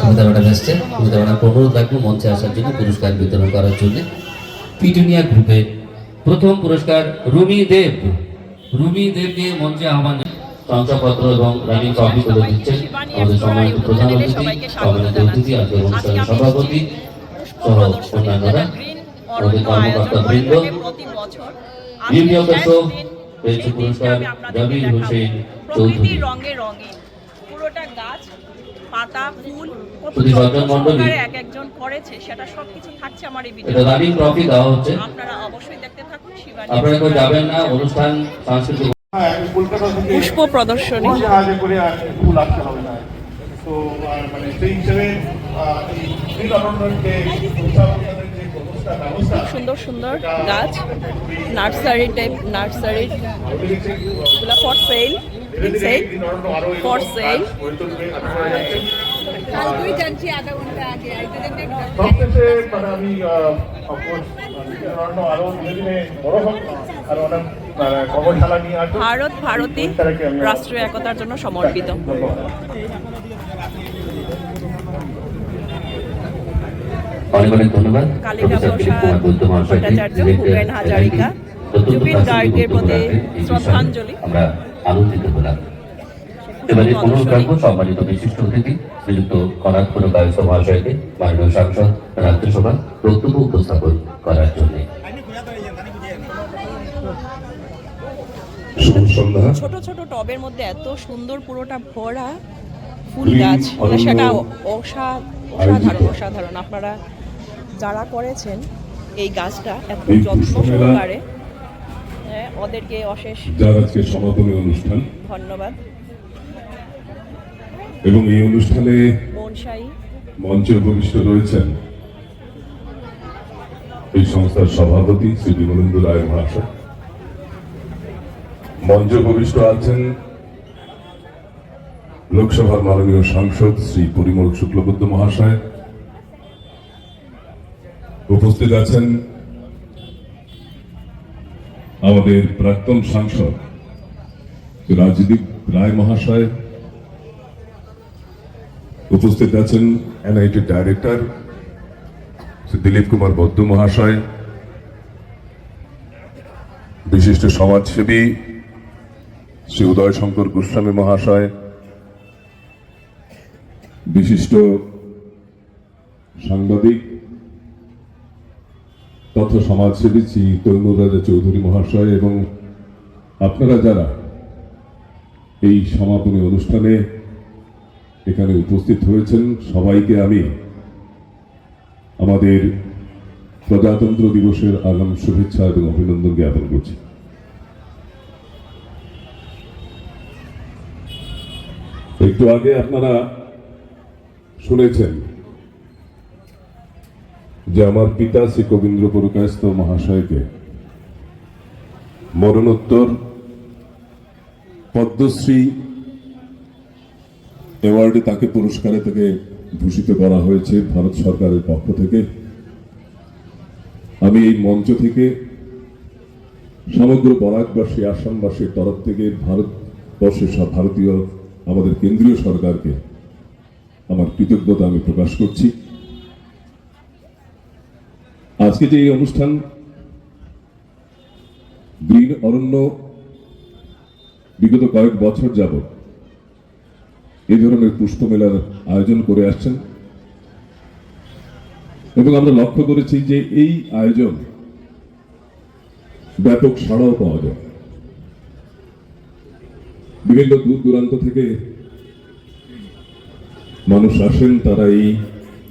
Sumita madam এসছে Sumita madam মঞ্চে আসার জন্য পুরস্কার বিতরণ করার জন্য। পিটুনিয়া গ্রুপে প্রথম পুরস্কার রুমি দেব। রুমি দেবকে মঞ্চে আহ্বান শংসাপত্র এবং রানিং কপি করে দিচ্ছেন আমাদের সম্মানিত প্রধান অতিথি, সম্মানিত অতিথি, আজকের অনুষ্ঠানের সভাপতি সহ অন্যান্যরা, আমাদের কর্মকর্তা বৃন্দ। বিউটি অফ পেয়েছে পুরস্কার জাবির হোসেন চৌধুরী। রঙে রঙে পুরোটা গাছ পাতা ফুল কত। সহকারে এক একজন করেছে সেটা সবকিছু থাকছে আমার এই ভিডিও রানিং ট্রফি দেওয়া হচ্ছে? আপনারা অবশ্যই দেখতে থাকুন শিবানী আপনারা কেউ যাবেন না অনুষ্ঠান সাংস্কৃতিক কলকাতা থেকে পুষ্প প্রদর্শনী করে ফুল আসতে হবে না। তো মানে সেই হিসেবে সুন্দর সুন্দর গাছ। Nursery type nursery. এগুলো ফর সেল For sale. সবশেষে মানে আমি আরও ধীরে ধীরে বড় হোক আর অনেক কর্মশালা নিয়ে ভারত ভারতী রাষ্ট্রীয় একতার জন্য সমর্পিত ধন্যবাদ অনেক অনেক ধন্যবাদ কালিকা প্রফেসর দিলীপ কুমার বৈদ্য মহাশয়কে ভট্টাচার্য, ভূপেন হাজারিকা, জুবিন গার্গের প্রতি। শ্রদ্ধাঞ্জলি। আমরা আনন্দিত হলাম। এবারে অনুরোধ রাখব সম্মানিত বিশিষ্ট অতিথি শ্রীযুক্ত কনাথ পুরকায়স্থ মহাশয়কে মাননীয় সাংসদ রাজ্যসভা বক্তব্য উপস্থাপন করার জন্য। ছোট ছোট টবের মধ্যে এত সুন্দর পুরোটা ভরা ফুল গাছ মানে সেটা অসা- অসাধারণ অসাধারণ। আপনারা যারা করেছেন এই গাছটা এত যত্ন সহকারে ওদেরকে অশেষ যার আজকে সমাপনী অনুষ্ঠান। ধন্যবাদ। এবং এই অনুষ্ঠানে মঞ্চে উপবিষ্ট রয়েছেন এই সংস্থার সভাপতি শ্রী বিমলেন্দু রায় মহাশয়। মঞ্চে উপবিষ্ট আছেন লোকসভার মাননীয় সাংসদ শ্রী পরিমল শুক্লবৈদ্য মহাশয়। উপস্থিত আছেন আমাদের প্রাক্তন সাংসদ, রাজদীপ রায় মহাশয়। উপস্থিত আছেন এনআইটি ডাইরেক্টর দিলীপ কুমার বদ্দু মহাশয়, বিশিষ্ট সমাজসেবী শ্রী উদয় শঙ্কর গোস্বামী মহাশয়, বিশিষ্ট সাংবাদিক তথা সমাজসেবী শ্রী তৈমুর রাজা চৌধুরী মহাশয় এবং আপনারা যারা এই সমাপনী অনুষ্ঠানে এখানে উপস্থিত হয়েছেন, সবাইকে আমি আমাদের প্রজাতন্ত্র দিবসের আগাম শুভেচ্ছা এবং অভিনন্দন জ্ঞাপন করছি। একটু আগে আপনারা শুনেছেন যে আমার পিতা শ্রী কবীন্দ্র পুরকায়স্থ মহাশয়কে মরণোত্তর পদ্মশ্রী অ্যাওয়ার্ডে তাকে পুরস্কারে তাকে ভূষিত করা হয়েছে ভারত সরকারের পক্ষ থেকে। আমি এই মঞ্চ থেকে সমগ্র বরাকবাসী, আসামবাসীর তরফ থেকে ভারতবর্ষের সব ভারতীয়, আমাদের কেন্দ্রীয় সরকারকে আমার কৃতজ্ঞতা আমি প্রকাশ করছি। আজকে যে এই অনুষ্ঠান, গ্রিন অরণ্য বিগত কয়েক বছর যাবত এই ধরনের পুষ্প মেলার আয়োজন করে আসছেন। এবং আমরা লক্ষ্য করেছি যে এই আয়োজন ব্যাপক সাড়াও পাওয়া যায়। বিভিন্ন দূর দূরান্ত থেকে মানুষ আসেন, তারা এই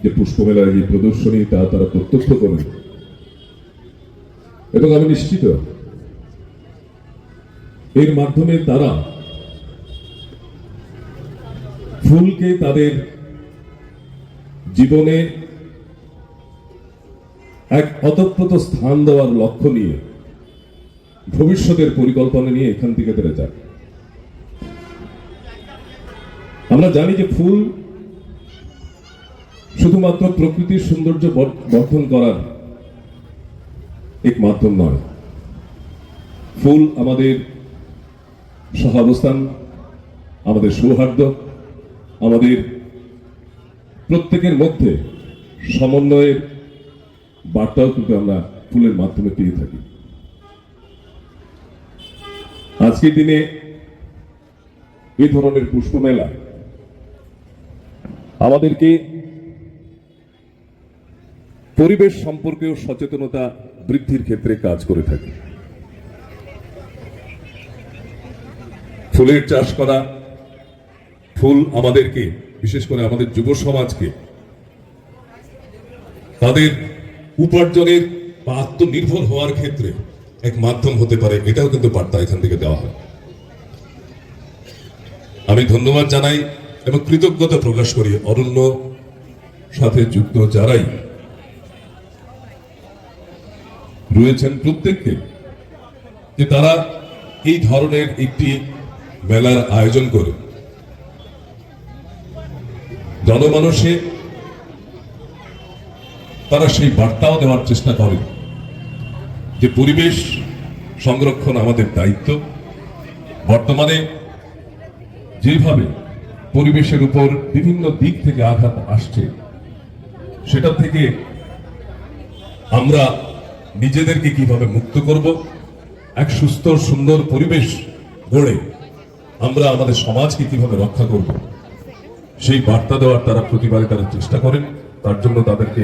যে পুষ্প মেলার এই প্রদর্শনী, তা তারা প্রত্যক্ষ করেন। এবং আমি নিশ্চিত এর মাধ্যমে তারা ফুলকে তাদের জীবনে এক অতপ্রত স্থান দেওয়ার লক্ষ্য নিয়ে ভবিষ্যতের পরিকল্পনা নিয়ে এখান থেকে তারা যান আমরা জানি যে ফুল শুধুমাত্র প্রকৃতির সৌন্দর্য বর- বর্ধন করার এক মাধ্যম নয়। ফুল আমাদের সহাবস্থান, আমাদের সৌহার্দ্য, আমাদের প্রত্যেকের মধ্যে সমন্বয়ের বার্তাও কিন্তু আমরা ফুলের মাধ্যমে পেয়ে থাকি। আজকের দিনে এই ধরনের পুষ্প মেলা আমাদেরকে পরিবেশ সম্পর্কেও সচেতনতা বৃদ্ধির ক্ষেত্রে কাজ করে থাকে। ফুলের চাষ করা, ফুল আমাদেরকে, বিশেষ করে আমাদের যুব সমাজকে, তাদের উপার্জনের বা আত্মনির্ভর হওয়ার ক্ষেত্রে এক মাধ্যম হতে পারে, এটাও কিন্তু বার্তা এখান থেকে দেওয়া হয়। আমি ধন্যবাদ জানাই এবং কৃতজ্ঞতা প্রকাশ করি অরণ্য সাথে যুক্ত যারাই রয়েছেন প্রত্যেককে, যে তারা এই ধরনের একটি মেলার আয়োজন করে। জনমানসে তারা সেই বার্তাও দেওয়ার চেষ্টা করে, যে পরিবেশ সংরক্ষণ আমাদের দায়িত্ব। বর্তমানে যেভাবে পরিবেশের উপর বিভিন্ন দিক থেকে আঘাত আসছে সেটা থেকে আমরা নিজেদেরকে কীভাবে মুক্ত করব? এক সুস্থ, সুন্দর পরিবেশ গড়ে আমরা আমাদের সমাজকে কীভাবে রক্ষা করব? সেই বার্তা দেওয়ার তারা প্রতিবারে তারা চেষ্টা করেন। তার জন্য তাদেরকে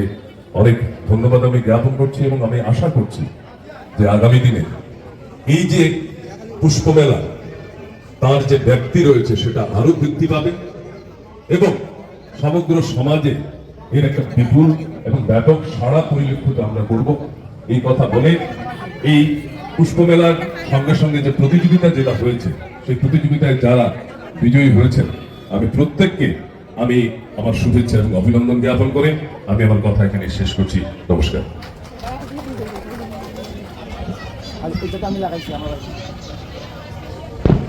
অনেক ধন্যবাদ আমি জ্ঞাপন করছি এবং আমি আশা করছি যে আগামী দিনে এই যে পুষ্পমেলা, তার যে ব্যক্তি রয়েছে সেটা আরও বৃদ্ধি পাবে এবং সমগ্র সমাজে এর একটা বিপুল এবং ব্যাপক সাড়া পরিলক্ষিত আমরা করব। এই কথা বলে এই পুষ্পমেলার সঙ্গে সঙ্গে যে প্রতিযোগিতা যেটা হয়েছে, সেই প্রতিযোগিতায় যারা বিজয়ী হয়েছেন, আমি প্রত্যেককে আমি আমার শুভেচ্ছা এবং অভিনন্দন জ্ঞাপন করে আমি আমার কথা এখানে শেষ করছি। নমস্কার।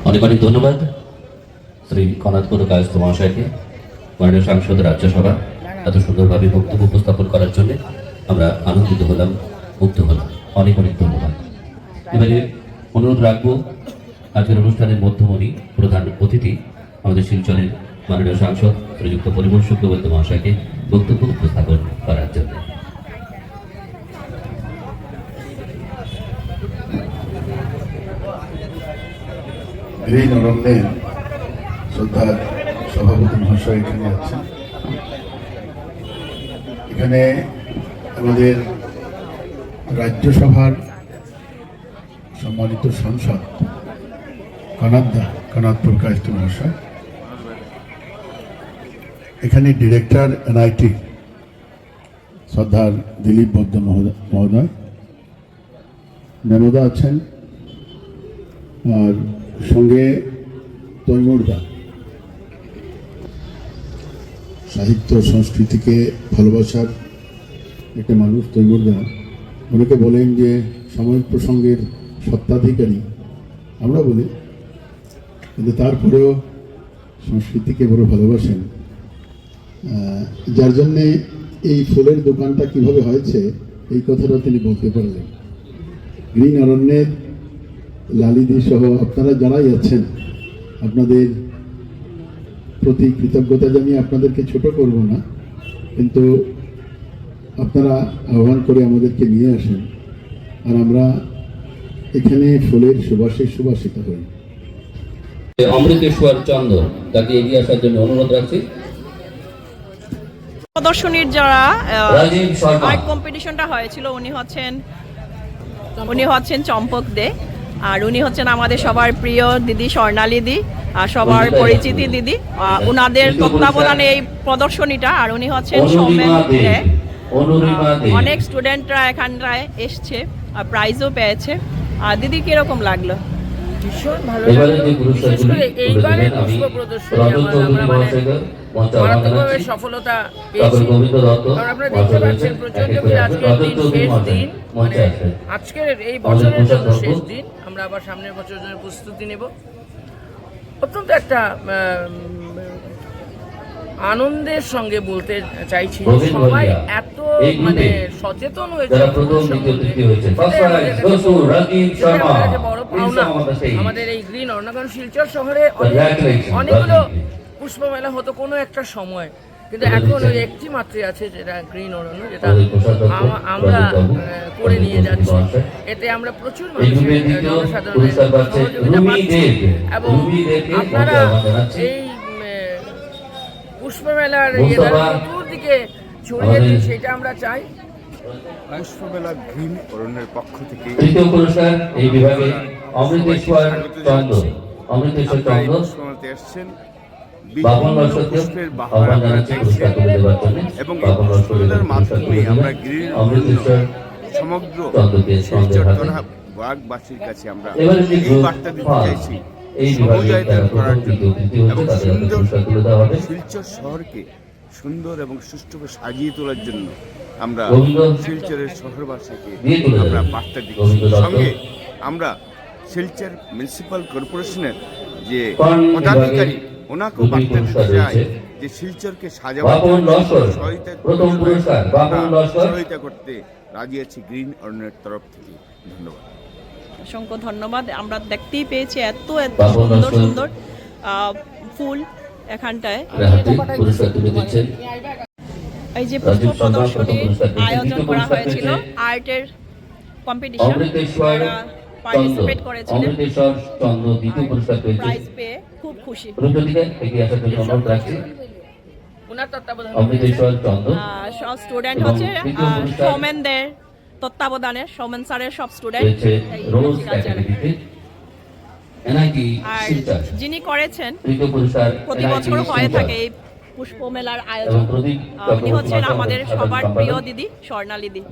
অনেক অনেক ধন্যবাদ শ্রী কনাথপুর কায়স্থ মহাশয়কে, মাননীয় সাংসদ রাজ্যসভা, এত সুন্দরভাবে বক্তব্য উপস্থাপন করার জন্য আমরা আনন্দিত হলাম। মুগ্ধ হলাম অনেক অনেক ধন্যবাদ। এবারে অনুরোধ রাখব, আজকের অনুষ্ঠানের মধ্যমণি, প্রধান অতিথি, আমাদের শিলচরের মাননীয় সাংসদ প্রযুক্ত পরিমল শুক্রবর্তী মহাশয়কে বক্তব্য উপস্থাপন করার জন্য। সভাপতি মহাশয় এখানে আছেন। এখানে আমাদের রাজ্যসভার সম্মানিত সাংসদ কানাদ্দা কানাদপুর কায়স্থ মহাশয় এখানে ডিরেক্টর এনআইটি সর্দার দিলীপ বদ্ধ মহোদয় মেমদা আছেন। আর সঙ্গে তৈমুরদা সাহিত্য সংস্কৃতিকে ভালোবাসার একটা মানুষ তৈমুরদা অনেকে বলেন যে সাময়িক প্রসঙ্গের সত্ত্বাধিকারী। আমরা বলি। কিন্তু তারপরেও সংস্কৃতিকে বড় ভালোবাসেন। যার জন্যে এই ফুলের দোকানটা কীভাবে হয়েছে, এই কথাটা তিনি বলতে পারলেন। গ্রিন অরণ্যের লালিদি সহ আপনারা যারাই আছেন, আপনাদের প্রতি কৃতজ্ঞতা জানিয়ে আপনাদেরকে ছোট করব না। কিন্তু আপনারা আহ্বান করে আমাদেরকে নিয়ে আসেন। আর আমরা এখানে ফুলের সুবাসে সুবাসিত হই। অমৃতেশ্বর চন্দ্র তাকে এগিয়ে আসার জন্য অনুরোধ রাখছি। প্রদর্শনীর যারা আর্ট কম্পিটিশনটা হয়েছিল উনি হচ্ছেন উনি হচ্ছেন চম্পক দে। আর উনি হচ্ছেন আমাদের সবার প্রিয় দিদি স্বর্ণালী দি আর সবার পরিচিতি দিদি। আহ, উনাদের তত্ত্বাবধানে এই প্রদর্শনীটা আর উনি হচ্ছেন সৌমেন দে। অনেক স্টুডেন্টরা এখানটায় এসছে আর প্রাইজও পেয়েছে। আর দিদি কীরকম লাগল? ভীষণ ভালো বিশেষ করে পুষ্প প্রদর্শনী আমার- মানে মহাশয়কে মঞ্চে আহ্বান মারাত্মকভাবে সফলতা পেয়েছি। গোবিন্দ কারণ আপনারা দেখতে পাচ্ছেন প্রচণ্ড এক এক ভিড় আজকের দিন শেষ দিন। মানে আজকের এই বছরের জন্য শেষ দিন। আমরা আবার সামনের বছরের জন্য প্রস্তুতি নেব। অত্যন্ত একটা আনন্দের সঙ্গে বলতে চাইছি সবাই এত মানে সচেতন হয়েছে যারা প্রথম দ্বিতীয় তৃতীয় হয়েছে। ফার্স্ট প্রাইজ আমাদের শর্মা। এই গ্রিন অরণ্য শিলচর শহরে অনেকগুলো রাজীব। পুষ্প মেলা হতো কোনো একটা সময়। কিন্তু এখন ওই একটি মাত্রই আছে যেটা গ্রিন অরণ্য যেটা আমরা করে নিয়ে যাচ্ছি। এতে আমরা প্রচুর মানুষের জনসাধারণের সহযোগিতা পাচ্ছি এবং আপনারা। এই পুষ্প মেলার চতুর্দিকে ছড়িয়ে দিন সেটা আমরা চাই। পুষ্পমেলা গ্রিন অরণ্যের পক্ষ থেকে তৃতীয় পুরস্কার এই বিভাগে অমৃতেশ্বর চন্দ্র। অমৃতেশ্বর চন্দ্র। পুষ্পমেলাতে এসেছেন। বাপন পুষ্পের বাহার আহ্বান আপনারা জানাচ্ছি পুরস্কার তুলে দেওয়ার জন্য। এবং পুষ্পমেলার মাধ্যমে আমরা গ্রিন অমৃতেশ্বর সমগ্র তথা বাগবাসীর কাছে আমরা এই বার্তা দিতে চাইছি। যারা করার জন্য এবং সুন্দর শিলচর শহরকে সুন্দর এবং সুষ্ঠুভাবে সাজিয়ে তোলার জন্য আমরা শিলচরের শহরবাসীকে আমরা বার্তা দিচ্ছি। সঙ্গে আমরা শিলচর মিউনিসিপাল কর্পোরেশনের যে পদাধিকারী ওনাকেও বার্তা দিতে চাই যে শিলচরকে সাজাবার লস্কর, করতে রাজি আছি গ্রিন অরণ্যের তরফ থেকে। ধন্যবাদ। অসংখ্য ধন্যবাদ। আমরা দেখতেই পেয়েছি এত এত সুন্দর সুন্দর আহ, ফুল। এখানটায়। এই যে পুষ্প প্রদর্শনীর আয়োজন করা হয়েছিল আর্টের কম্পিটিশন পার্টিসিপেট করেছিলেন। অমৃতেশ্বর চন্দ্র দ্বিতীয় পুরস্কার পেয়েছে প্রাইজ পেয়ে খুব খুশি। রুদ্রদিকে এগিয়ে আসার জন্য অনুরোধ রাখছি। ওনার তত্ত্বাবধানে অমৃতেশ্বর সব স্টুডেন্ট হচ্ছে সৌমেনদের তত্ত্বাবধানে সৌমেন স্যারের সব স্টুডেন্ট পেয়েছে রোজ একাডেমিতে এনআইটি আর যিনি করেছেন প্রতি বছর হয়ে থাকে এই পুষ্প মেলার আয়োজন। উনি হচ্ছেন আমাদের সবার প্রিয় দিদি স্বর্ণালী দিদি।